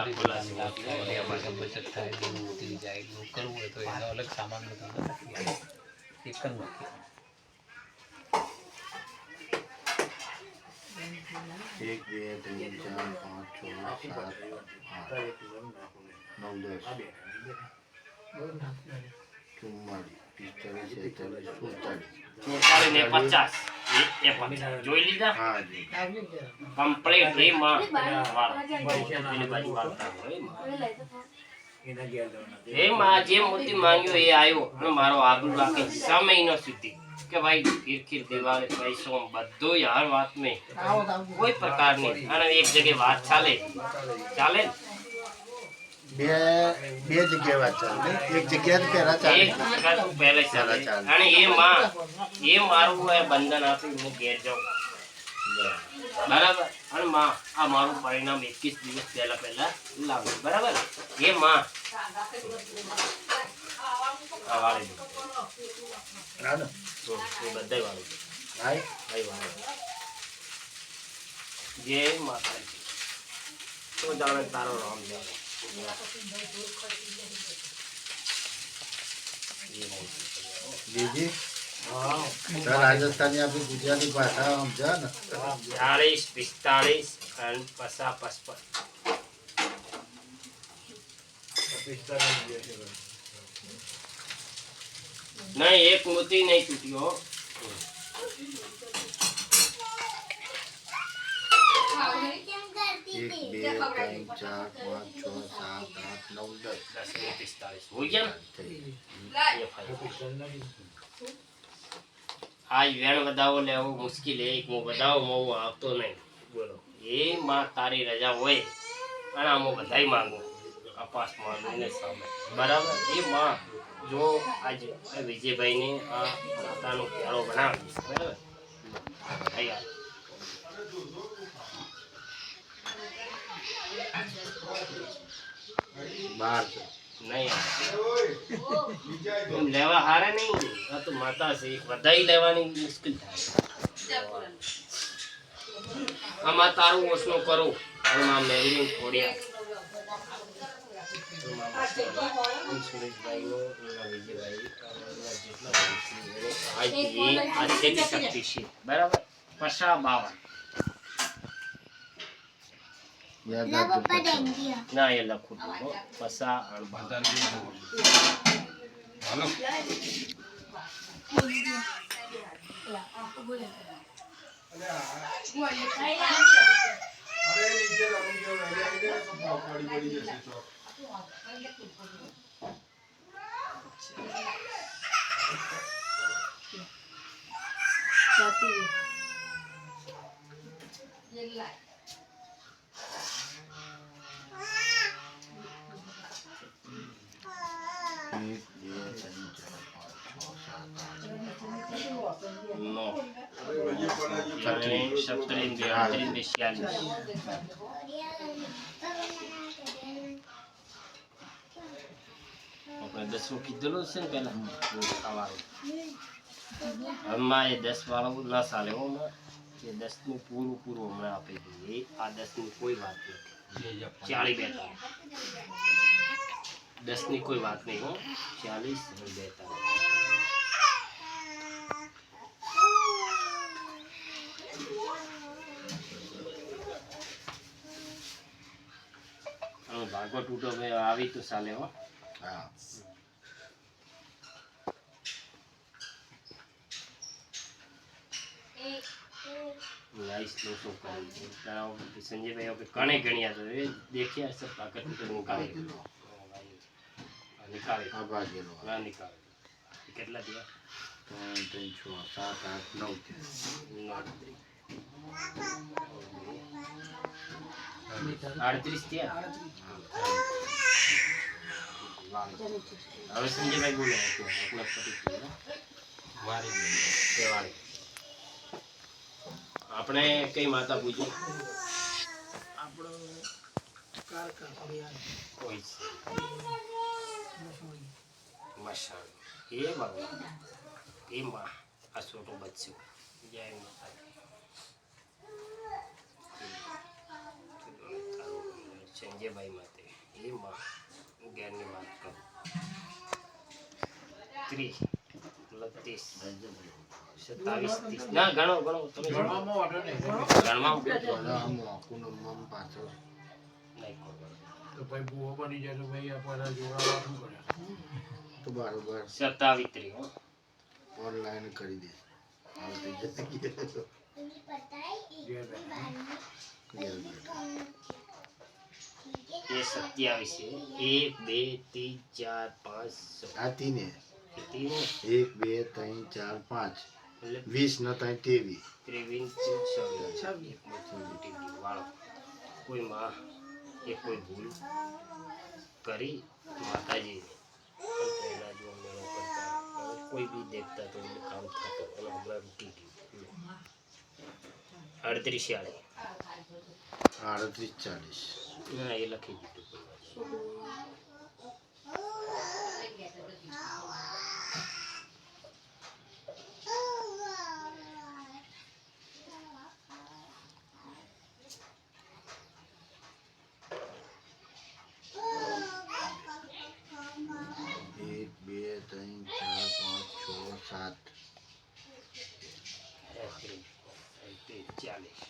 લાખ થાય, બચત થાય દેવું ઉતરી જાય એટલું કરવું હોય તો એનો અલગ સામાન બધું નથી એક જ નથી એક બે ત્રણ ચાર પાંચ છ સાત આઠ નવ દસ ચુમ્માળીસ પિસ્તાળીસ છેતાલીસ સુડતાલીસ સુડતાલીસ ને પચાસ એ- એ પચાસ જોઈ લીધા. કમ્પ્લીટ એ માં એ. જે મોતી માંગ્યો એ આવ્યો. અને મારો આગળ રાખે છ. ન સુધી કે ભાઈ ખીરખીર દિવાળે પૈસો બધું હર વાત મેં કોઈ પ્રકારની. અને એક જગ્યાએ વાત ચાલે. ચાલે ને? બે બે જગ્યાએ વાત ચાલે એક જગ્યાએ પહેલા ચાલે એક જગ્યા પહેલે ચાલે ચાલે. અને એ માં એ મારું એ બંધન આપી હું ઘેર જાઉં. બરાબર. અને માં આ મારું પરિણામ એકવીસ દિવસ પહેલા પહેલા લાવું બરાબર? એ માં. આ વાળી દો. હમ, એ બધાય વાળી દો. હાય. ભાઈ વાળી. જય માતાજી. તો જાણે તારો રામ જાણે? જય માતાજી. જીજી તો રાજસ્થાની આપણી ગુજરાતી ભાષા સમજા ને ચાલીસ પિસ્તાલીસ અને પસા પચપન નહીં એક મોતી નહીં તૂટ્યો એક બે ત્રણ ચાર પાંચ છ સાત આઠ નવ દસ દસ ને પિસ્તાલીસ હોય ગયા થઈ. ને એ ફાઇલ. આજ વેણ વધાવો લેવો મુશ્કેલ એક હું વધાવો હું આવતો નહીં બોલો એ માં તારી રજા હોય અને આમ હું બધાય માંગુ અપાસ માંગુ ને સામે બરાબર એ માં જો આજ આ વિજયભાઈને આ માતાનો પ્યારો બનાવી બરાબર અહીં બાર નહીં લેવા હારે નહીં આ તો માતા છે. વધાઈ લેવાની બરાબર? પશા બાવન. ના એ લખું. પસા અને બાવન એક અને સત્તરીન બે અડત્રીન બે છ્યાલીસ આપણે દસમું કીધેલું છે ને પેલા ખાવાનું હમણાં એ દસ વાળો ના ચાલે હો એ દસનું પૂરું પૂરું હમણાં આપી દઈએ આ દસની કોઈ વાત નથી ચાલી બેતાલીસ. દસની કોઈ વાત નહીં હો ચાલીસ અને ભાગો તૂટો ભાઈ આવી તો ચાલે હો. હા. નાઈસ નો શું છે. તારા સંજયભાઈ વખતે કણે ગણ્યા તો એ દેખ્યા છે ભાગો તૂટો નીકાળી નીકાળી આ ભાગેલો. ના નીકાળી કેટલા દિવસ? ત્રણ ત્રણ છ સાત આઠ નવ. આડત્રીસ થયા? હવે સંજયભાઈ બોલે આપણા આપણે કઈ માતા પૂજ્યું કોઈ છે. એ ભગવાન એ માં. આ છોટો બચ્યો જય માતાજી. સંજયભાઈ માટે. એ માં અગિયારની વાત કરું. ત્રીસ મતલબ સત્તાવીસ ત્રીસ. ના ગણો ગણો તમે ગણવામાં પાછળ. તો ભાઈ ભૂવો બની જાય તો ભાઈ આપણે જોડાવા શું કરે? તો બરોબર સત્તાવીસ ત્રીસ હો. ઓનલાઈન કરી દે આવતી જતી. એ સત્યાવીસ છે. એક બે ત્રણ ચાર પાંચ. આ તીને. ને? એક બે ત્રણ ચાર પાંચ. એટલે વીસ ન ત્રણ ત્રેવીસ ત્રેવીસ છવ્વીસ. વાળો. કોઈ માં એ કોઈ ભૂલ કરી માતાજી પહેલા જો મેળો કરતા કોઈ બી દેખતા તો એનું કામ થતો. અને હમણાં રૂકી ગયું. અડત્રીસ શાળે અડત્રીસ ચાલીસ. ના એ લખી દીધું એક બે ત્રણ ચાર પાંચ છ સાત. ત્રીસ, ચાલીસ.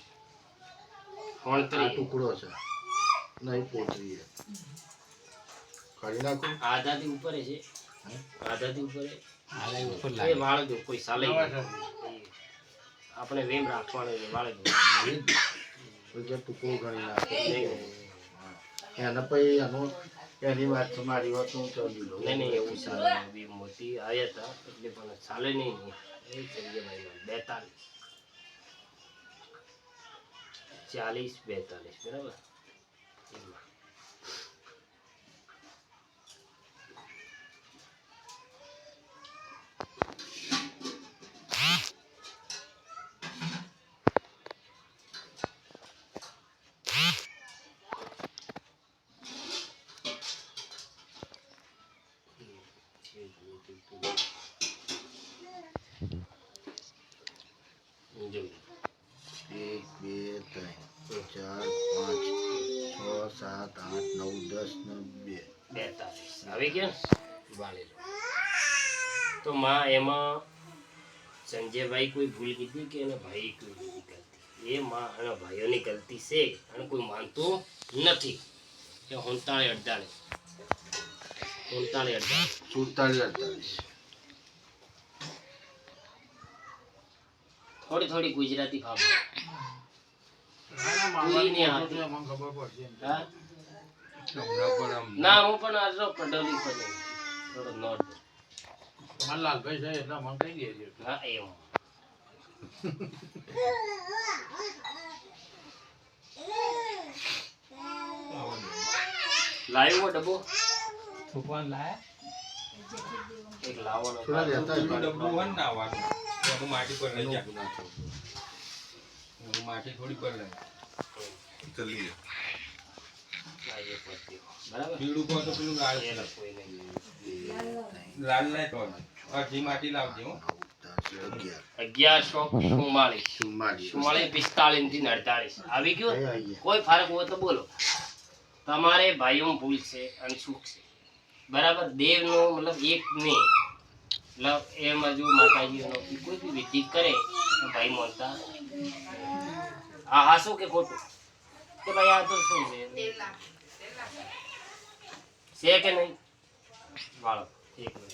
ટુકડો છે. નહીં પોતરી છે કરી નાખું. આધાથી ઉપર છે. આધાથી ઉપર. છે. આલે ઉપર એ લાગે. વાળ દો કોઈ સાલે આપણે વેમ રાખવાનો છે વાળ દો. કોઈ કે ટુકડો ગણી નાખો નહીં પછી એનો એની વાત છે મારી વાત હું ચાલી લઉં નહીં નહીં એવું બી મોતી આવ્યા હતા એટલે પણ ચાલે નહીં. બેતાલીસ. ચાલીસ બેતાલીસ બરાબર? એમાં. જોઈ એક બે ત્રણ ચાર પાંચ છ સાત આઠ નવ દસ ને બે. બેતાલીસ. આવી ગયા? વાળી લો. તો માં એમાં સંજયભાઈ કોઈ ભૂલ કીધી કે એના ભાઈ કોઈ ગલતી એ માં અને ભાઈઓની ગલતી છે અને કોઈ માનતું નથી. કે હોનતાળી અડધાળે. હોંતાળે અડધાળે. સુડતાલીસ અડતાલીસ થોડી થોડી ગુજરાતી ફાવે હા? ના હું પણ પટોલી પર થોડો નોટ દઉં. છે એટલે મને કહી દેજો. હા લાવ્યો ડબ્બો? છોકરાને લાયા? એક લાવવાનો ડબ્બું હોય ને નાવાનું માટી પર લઈ જા. ના માટી થોડી પર લઈ જલ્દી લાવીએ પછી. બરાબર પીળું કહો તો પેલું લાલ એ લખવું એ નહીં. લાલ નહીં તો અડધી માટી લાવજે હો. અગિયારસો ચુમ્માલીસ ચુમ્માલીસ ચુમ્માલીસ પિસ્તાલીસથી અડતાલીસ આવી ગયું? એ આવી ગયા. કોઈ ફરક હોય તો બોલો. તમારે ભાઈઓ ભૂલ છે અને સુખ છે. બરાબર? દેવનો મતલબ એક ને મતલબ એમાં જો માતાજીનો કોઈ બી વિધિ કરે તો ભાઈ માનતા હા હા શું કે ખોટું? કે ભાઈ આ તો શું છે? છે કે નહીં? વાળો એક મિનિટ.